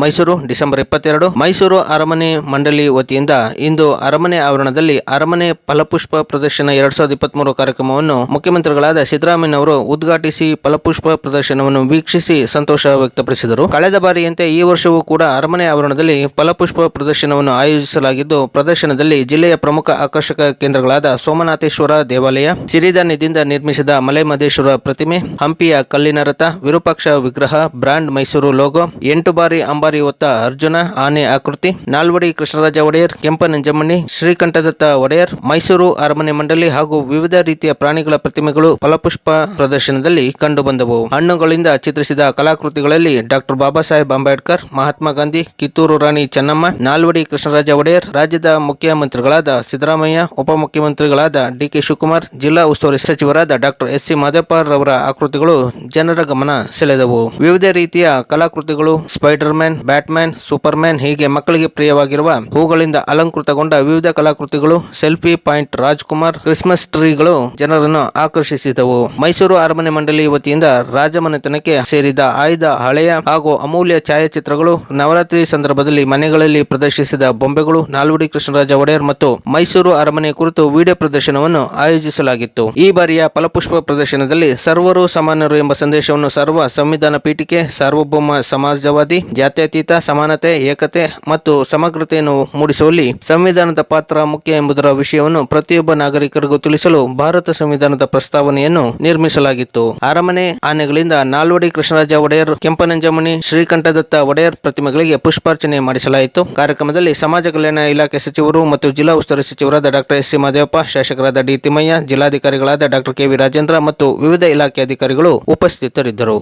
Mysuru, December ಇಪ್ಪತ್ತೆರಡು. ಮೈಸೂರು ಅರಮನೆ ಮಂಡಳಿ ವತಿಯಿಂದ ಇಂದು ಅರಮನೆ ಆವರಣದಲ್ಲಿ ಅರಮನೆ ಫಲಪುಷ್ಪ ಪ್ರದರ್ಶನ ಎರಡ್ ಸಾವಿರದ ಇಪ್ಪತ್ಮೂರು ಕಾರ್ಯಕ್ರಮವನ್ನು ಮುಖ್ಯಮಂತ್ರಿಗಳಾದ ಸಿದ್ದರಾಮಯ್ಯ ಉದ್ಘಾಟಿಸಿ ಫಲಪುಷ್ಪ ಪ್ರದರ್ಶನವನ್ನು ವೀಕ್ಷಿಸಿ ಸಂತೋಷ ವ್ಯಕ್ತಪಡಿಸಿದರು. ಕಳೆದ ಬಾರಿಯಂತೆ ಈ ವರ್ಷವೂ ಕೂಡ ಅರಮನೆ ಆವರಣದಲ್ಲಿ ಫಲಪುಷ್ಪ ಪ್ರದರ್ಶನವನ್ನು ಆಯೋಜಿಸಲಾಗಿದ್ದು, ಪ್ರದರ್ಶನದಲ್ಲಿ ಜಿಲ್ಲೆಯ ಪ್ರಮುಖ ಆಕರ್ಷಕ ಕೇಂದ್ರಗಳಾದ ಸೋಮನಾಥೇಶ್ವರ ದೇವಾಲಯ, ಸಿರಿಧಾನ್ಯದಿಂದ ನಿರ್ಮಿಸಿದ ಮಲೆಮಹದೇಶ್ವರ ಪ್ರತಿಮೆ, ಹಂಪಿಯ ಕಲ್ಲಿನ ರಥ, ವಿರೂಪಾಕ್ಷ ವಿಗ್ರಹ ಬ್ರಾಂಡ್ ಮೈಸೂರು ಲೋಗೋ, ಎಂಟು ಬಾರಿ ಅಂಬಾರಿ ಹೊತ್ತ ಅರ್ಜುನ, ಆನೆ ಆಕೃತಿ, ನಾಲ್ವಡಿ ಕೃಷ್ಣರಾಜ ಒಡೆಯರ್ ಕೆಂಪನಂಜಮ್ಮಣ್ಣಿ ಶ್ರೀಕಂಠದತ್ತ ಒಡೆಯರ್, ಮೈಸೂರು ಅರಮನೆ ಮಂಡಳಿ ಹಾಗೂ ವಿವಿಧ ರೀತಿಯ ಪ್ರಾಣಿಗಳ ಪ್ರತಿಮೆಗಳು ಫಲಪುಷ್ಪ ಪ್ರದರ್ಶನದಲ್ಲಿ ಕಂಡುಬಂದವು. ಹಣ್ಣುಗಳಿಂದ ಚಿತ್ರಿಸಿದ ಕಲಾಕೃತಿಗಳಲ್ಲಿ ಡಾಕ್ಟರ್ ಬಾಬಾ ಸಾಹೇಬ್ ಅಂಬೇಡ್ಕರ್, ಮಹಾತ್ಮ ಗಾಂಧಿ, ಕಿತ್ತೂರು ರಾಣಿ ಚೆನ್ನಮ್ಮ, ನಾಲ್ವಡಿ ಕೃಷ್ಣರಾಜ ಒಡೆಯರ್, ರಾಜ್ಯದ ಮುಖ್ಯಮಂತ್ರಿಗಳಾದ ಸಿದ್ದರಾಮಯ್ಯ, ಉಪಮುಖ್ಯಮಂತ್ರಿಗಳಾದ ಡಿಕೆ ಶಿವಕುಮಾರ್, ಜಿಲ್ಲಾ ಉಸ್ತುವಾರಿ ಸಚಿವರಾದ ಡಾಕ್ಟರ್ ಎಸ್ ಸಿ ಮಾದೇವಪ್ಪ ರವರ ಆಕೃತಿಗಳು ಜನರ ಗಮನ ಸೆಳೆದವು. ವಿವಿಧ ರೀತಿಯ ಕಲಾಕೃತಿಗಳು Spiderman Batman Superman ಹೀಗೆ ಮಕ್ಕಳಿಗೆ ಪ್ರಿಯವಾಗಿರುವ ಹೂಗಳಿಂದ ಅಲಂಕೃತಗೊಂಡ ವಿವಿಧ ಕಲಾಕೃತಿಗಳು, ಸೆಲ್ಫಿ ಪಾಯಿಂಟ್ ರಾಜ್ಕುಮಾರ್, ಕ್ರಿಸ್ಮಸ್ ಟ್ರೀಗಳು ಜನರನ್ನು ಆಕರ್ಷಿಸಿದವು. ಮೈಸೂರು ಅರಮನೆ ಮಂಡಳಿ ವತಿಯಿಂದ ರಾಜಮನೆತನಕ್ಕೆ ಸೇರಿದ ಆಯ್ದ ಹಳೆಯ ಹಾಗೂ ಅಮೂಲ್ಯ ಛಾಯಾಚಿತ್ರಗಳು ನವರಾತ್ರಿ ಸಂದರ್ಭದಲ್ಲಿ ಮನೆಗಳಲ್ಲಿ ಪ್ರದರ್ಶಿಸಿದ ಬೊಂಬೆಗಳು ನಾಲ್ವಡಿ ಕೃಷ್ಣರಾಜ ಒಡೆಯರ್ ಮತ್ತು ಮೈಸೂರು ಅರಮನೆ ಕುರಿತು ವಿಡಿಯೋ ಪ್ರದರ್ಶನವನ್ನು ಆಯೋಜಿಸಲಾಗಿತ್ತು. ಈ ಬಾರಿಯ ಫಲಪುಷ್ಪ ಪ್ರದರ್ಶನದಲ್ಲಿ ಸರ್ವರು ಸಮಾನರು ಎಂಬ ಸಂದೇಶವನ್ನು ಸರ್ವ ಸಂವಿಧಾನ ಪೀಠಿಕೆ, ಸಾರ್ವಭೌಮ ಸಮಾಜವಾದಿ ಜಾತ್ಯತೀತ ಸಮಾನತೆ, ಏಕತೆ ಮತ್ತು ಸಮಗ್ರತೆಯನ್ನು ಮೂಡಿಸುವಲ್ಲಿ ಸಂವಿಧಾನದ ಪಾತ್ರ ಮುಖ್ಯ ಎಂಬುದರ ವಿಷಯವನ್ನು ಪ್ರತಿಯೊಬ್ಬ ನಾಗರಿಕರಿಗೂ ತಿಳಿಸಲು ಭಾರತ ಸಂವಿಧಾನದ ಪ್ರಸ್ತಾವನೆಯನ್ನು ನಿರ್ಮಿಸಲಾಗಿತ್ತು. ಅರಮನೆ ಆನೆಗಳಿಂದ ನಾಲ್ವಡಿ ಕೃಷ್ಣರಾಜ ಒಡೆಯರ್ ಕೆಂಪನಂಜಮಣಿ ಶ್ರೀಕಂಠದತ್ತ ಒಡೆಯರ್ ಪ್ರತಿಮೆಗಳಿಗೆ ಪುಷ್ಪಾರ್ಚನೆ ಮಾಡಿಸಲಾಯಿತು. ಕಾರ್ಯಕ್ರಮದಲ್ಲಿ ಸಮಾಜ ಕಲ್ಯಾಣ ಇಲಾಖೆ ಸಚಿವರು ಮತ್ತು ಜಿಲ್ಲಾ ಉಸ್ತುವಾರಿ ಸಚಿವರಾದ ಡಾಕ್ಟರ್ ಎಸ್. ಸಿ ಮಾದೇವಪ್ಪ ಶಾಸಕರಾದ ಡಿ. ತಿಮ್ಮಯ್ಯ, ಜಿಲ್ಲಾಧಿಕಾರಿಗಳಾದ ಡಾಕ್ಟರ್ ಕೆ. ವಿ. ರಾಜೇಂದ್ರ ಮತ್ತು ವಿವಿಧ ಇಲಾಖೆ ಅಧಿಕಾರಿಗಳು ಉಪಸ್ಥಿತರಿದ್ದರು.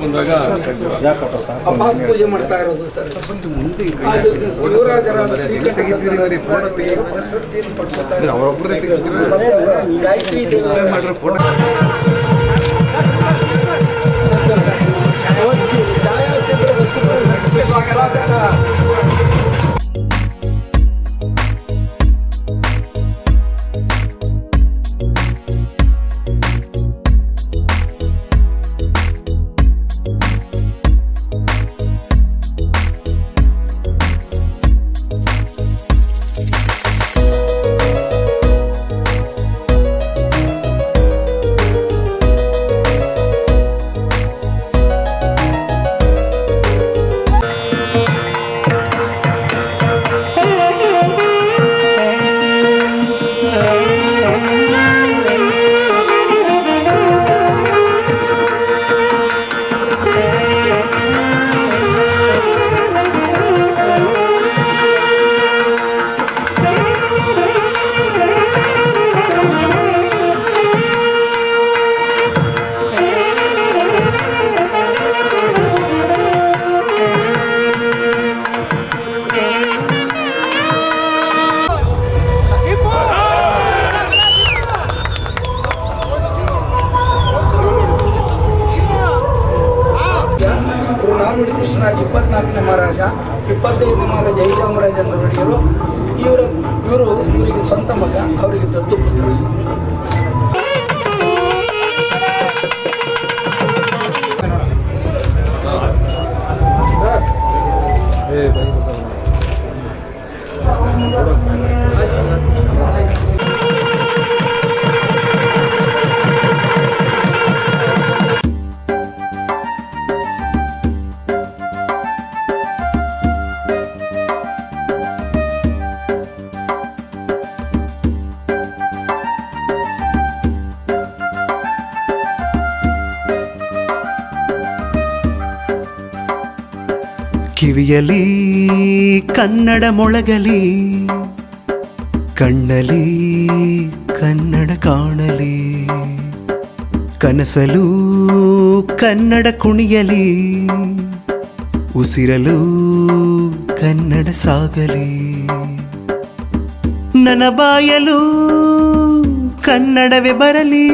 ಬಂದಾಗ ಅಪಾದ ಪೂಜೆ ಮಾಡ್ತಾ ಇರೋದು ಸರ್ ಅದು ಯುವರಾಜರಾದ ಇಪ್ಪತ್ನಾಲ್ಕನೇ ಮಹಾರಾಜ ಜಯಚಾಮರಾಜ ಒಡೆಯರು ಇವರು ಇವರು ಇವರಿಗೆ ಸ್ವಂತ ಮಗ ಅವರಿಗೆ ದತ್ತು ಪುತ್ರ. ಕಿವಿಯಲಿ ಕನ್ನಡ ಮೊಳಗಲಿ ಕಣ್ಣಲಿ, ಕನ್ನಡ ಕಾಣಲಿ, ಕನಸಲು, ಕನ್ನಡ ಕುಣಿಯಲಿ, ಉಸಿರಲು, ಕನ್ನಡ ಸಾಗಲಿ. ನನ್ನ ಬಾಯಲು, ಕನ್ನಡವೇ ಬರಲಿ,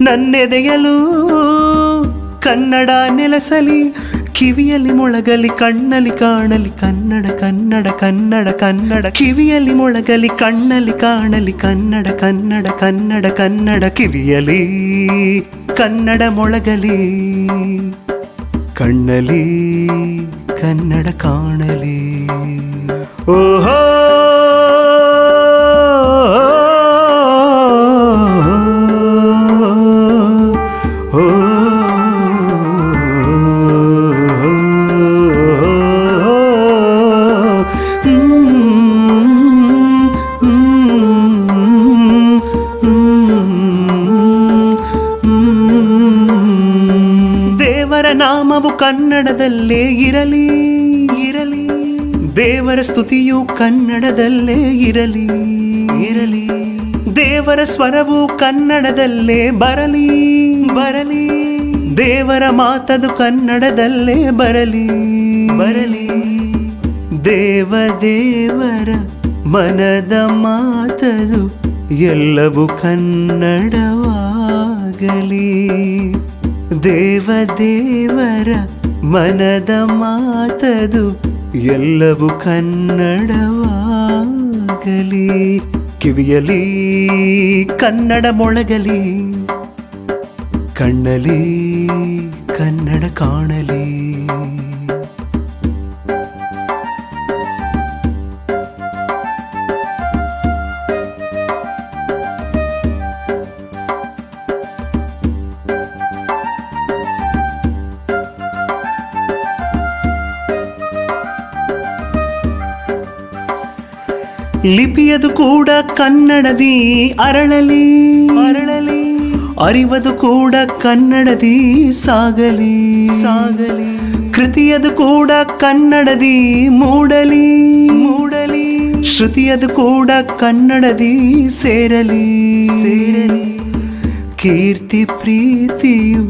ನನ್ನೆದೆಯಲು, ಕನ್ನಡ ನೆಲೆಸಲಿ ಕಿವಿಯಲ್ಲಿ ಮೊಳಗಲಿ ಕಣ್ಣಲ್ಲಿ ಕಾಣಲಿ ಕನ್ನಡ ಕನ್ನಡ ಕನ್ನಡ ಕನ್ನಡ. ಕಿವಿಯಲ್ಲಿ ಮೊಳಗಲಿ ಕಣ್ಣಲ್ಲಿ ಕಾಣಲಿ ಕನ್ನಡ ಕನ್ನಡ ಕನ್ನಡ ಕನ್ನಡ. ಕಿವಿಯಲಿ ಕನ್ನಡ ಮೊಳಗಲಿ ಕಣ್ಣಲಿ ಕನ್ನಡ ಕಾಣಲಿ. ಓಹೋ! ದೇವರ ನಾಮವು ಕನ್ನಡದಲ್ಲೇ ಇರಲಿ ಇರಲಿ. ದೇವರ ಸ್ತುತಿಯು ಕನ್ನಡದಲ್ಲೇ ಇರಲಿ ಇರಲಿ. ದೇವರ ಸ್ವರವು ಕನ್ನಡದಲ್ಲೇ ಬರಲಿ ಬರಲಿ. ದೇವರ ಮಾತದು ಕನ್ನಡದಲ್ಲೇ ಬರಲಿ ಬರಲಿ. ದೇವ ದೇವರ ಮನದ ಮಾತದು ಎಲ್ಲವೂ ಕನ್ನಡವಾಗಲಿ. ದೇವ ದೇವರ ಮನದ ಮಾತದು ಎಲ್ಲವೂ ಕನ್ನಡವಾಗಲಿ. ಕಿವಿಯಲಿ ಕನ್ನಡ ಮೊಳಗಲಿ ಕಣ್ಣಲಿ ಕನ್ನಡ ಕಾಣಲಿ. ಲಿಪಿಯದು ಕೂಡ ಕನ್ನಡದಿ ಅರಳಲಿ. ಅರಳಲಿ. ಅರಿವದು ಕೂಡ ಕನ್ನಡದಿ ಸಾಗಲಿ. ಸಾಗಲಿ. ಕೃತಿಯದು ಕೂಡ ಕನ್ನಡದಿ ಮೂಡಲಿ. ಮೂಡಲಿ. ಶ್ರುತಿಯದು ಕೂಡ ಕನ್ನಡದಿ ಸೇರಲಿ. ಸೇರಲಿ. ಕೀರ್ತಿ ಪ್ರೀತಿಯು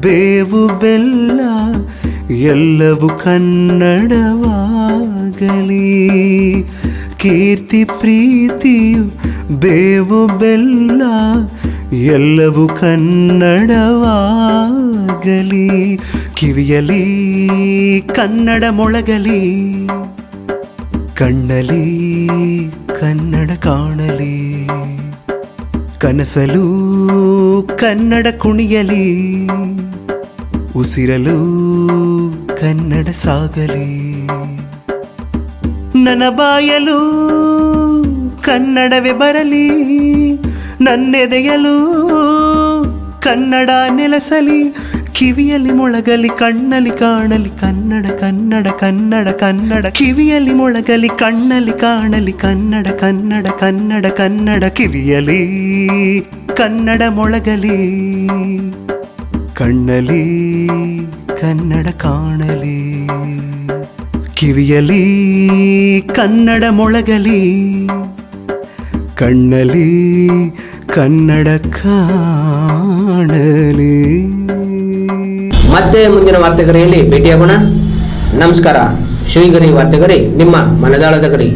ಬೇವು ಬೆಲ್ಲ ಎಲ್ಲವೂ ಕನ್ನಡವಾಗಲಿ. ಕೀರ್ತಿ ಪ್ರೀತಿಯು ಬೇವು, ಬೆಲ್ಲ, ಎಲ್ಲವೂ ಕನ್ನಡವಾಗಲಿ. ಕಿವಿಯಲಿ ಕನ್ನಡ ಮೊಳಗಲಿ. ಕಣ್ಣಲಿ ಕನ್ನಡ ಕಾಣಲಿ. ಕನಸಲು, ಕನ್ನಡ ಕುಣಿಯಲಿ. ಉಸಿರಲು, ಕನ್ನಡ ಸಾಗಲಿ. ನನ್ನ ಬಾಯಲು ಕನ್ನಡವೇ ಬರಲಿ, ನನ್ನೆದೆಯಲು ಕನ್ನಡ ನೆಲೆಸಲಿ, ಕಿವಿಯಲ್ಲಿ ಮೊಳಗಲಿ, ಕಣ್ಣಲ್ಲಿ ಕಾಣಲಿ, ಕನ್ನಡ ಕನ್ನಡ ಕನ್ನಡ ಕನ್ನಡ, ಕಿವಿಯಲ್ಲಿ ಮೊಳಗಲಿ, ಕಣ್ಣಲ್ಲಿ ಕಾಣಲಿ, ಕನ್ನಡ ಕನ್ನಡ ಕನ್ನಡ ಕನ್ನಡ ಕಿವಿಯಲಿ ಕನ್ನಡ ಮೊಳಗಲಿ ಕಣ್ಣಲಿ ಕನ್ನಡ ಕಾಣಲಿ. ಕಿವಿಯಲಿ ಕನ್ನಡ ಮೊಳಗಲಿ ಕಣ್ಣಲಿ ಕನ್ನಡ ಕಾಣಲಿ. ಮತ್ತೆ ಮುಂದಿನ ವಾರ್ತೆಗರಿಯಲ್ಲಿ ಭೇಟಿಯಾಗೋಣ ನಮಸ್ಕಾರ ಶ್ರೀಗರಿ ವಾರ್ತೆಗರಿ ನಿಮ್ಮ ಮನದಾಳದ ಗರಿ.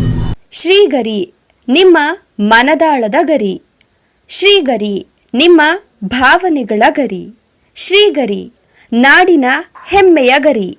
ಶ್ರೀಗರಿ ನಿಮ್ಮ ಮನದಾಳದ ಗರಿ. ಶ್ರೀಗರಿ ನಿಮ್ಮ ಭಾವನೆಗಳ ಗರಿ. ಶ್ರೀಗರಿ ನಾಡಿನ ಹೆಮ್ಮೆಯ ಗರಿ.